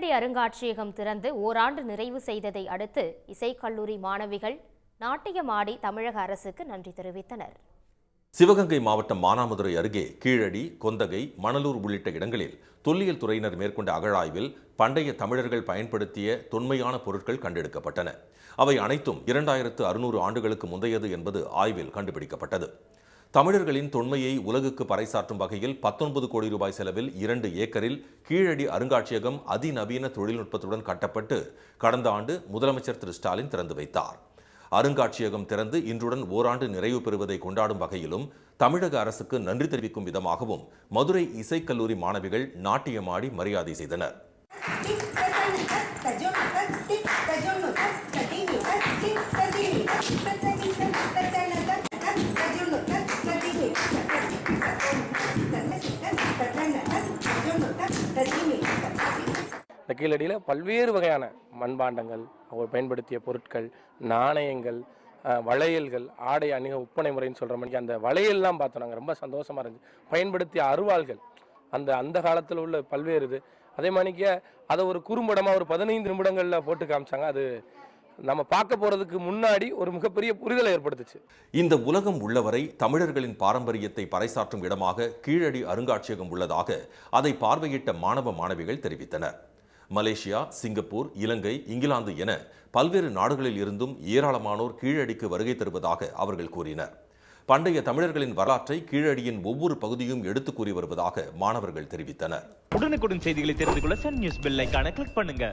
நேரடி அருங்காட்சியகம் திறந்து ஓராண்டு நிறைவு செய்ததை அடுத்து இசைக்கல்லூரி மாணவிகள் நாட்டியமாடி தமிழக அரசுக்கு நன்றி தெரிவித்தனர். சிவகங்கை மாவட்டம் மானாமதுரை அருகே கீழடி கொந்தகை மணலூர் உள்ளிட்ட இடங்களில் தொல்லியல் துறையினர் மேற்கொண்ட அகழாய்வில் பண்டைய தமிழர்கள் பயன்படுத்திய தொன்மையான பொருட்கள் கண்டெடுக்கப்பட்டன. அவை அனைத்தும் இரண்டாயிரத்து அறுநூறு ஆண்டுகளுக்கு முந்தையது என்பது ஆய்வில் கண்டுபிடிக்கப்பட்டது. தமிழர்களின் தொன்மையை உலகுக்கு பறைசாற்றும் வகையில் பத்தொன்பது கோடி ரூபாய் செலவில் இரண்டு ஏக்கரில் கீழடி அருங்காட்சியகம் அதிநவீன தொழில்நுட்பத்துடன் கட்டப்பட்டு கடந்த ஆண்டு முதலமைச்சர் திரு ஸ்டாலின் திறந்து வைத்தார். அருங்காட்சியகம் திறந்து இன்றுடன் ஓராண்டு நிறைவு பெறுவதை கொண்டாடும் வகையிலும் தமிழக அரசுக்கு நன்றி தெரிவிக்கும் விதமாகவும் மதுரை இசைக்கல்லூரி மாணவிகள் நாட்டியமாடி மரியாதை செய்தனர். இந்த கீழடியில் பல்வேறு வகையான மண்பாண்டங்கள் அவர் பயன்படுத்திய பொருட்கள் நாணயங்கள் வளையல்கள் ஆடை அணிக ஒப்பனை முறைன்னு சொல்கிற மணிக்கு அந்த வளையல்லாம் பார்த்தோம் நாங்கள் ரொம்ப சந்தோஷமாக இருந்துச்சு. பயன்படுத்திய அருவாள்கள். அந்த அந்த காலத்தில் உள்ள பல்வேறு இது. அதே மாதிரிக்க அதை ஒரு குறும்படமாக ஒரு பதினைந்து நிமிடங்களில் போட்டு காமிச்சாங்க. அது நம்ம பார்க்க போகிறதுக்கு முன்னாடி ஒரு மிகப்பெரிய புரிதலை ஏற்படுத்துச்சு. இந்த உலகம் உள்ளவரை தமிழர்களின் பாரம்பரியத்தை பறைசாற்றும் இடமாக கீழடி அருங்காட்சியகம் உள்ளதாக அதை பார்வையிட்ட மாணவ மாணவிகள் தெரிவித்தனர். மலேசியா சிங்கப்பூர் இலங்கை இங்கிலாந்து என பல்வேறு நாடுகளில் இருந்தும் ஏராளமானோர் கீழடிக்கு வருகை தருவதாக அவர்கள் கூறினர். பண்டைய தமிழர்களின் வரலாற்றை கீழடியின் ஒவ்வொரு பகுதியும் எடுத்துக் கூறி வருவதாக மாணவர்கள் தெரிவித்தனர். உடனுக்குடன் செய்திகளை தெரிந்து கொள்ள சன் நியூஸ் பெல்லைக்கான கிளிக் பண்ணுங்க.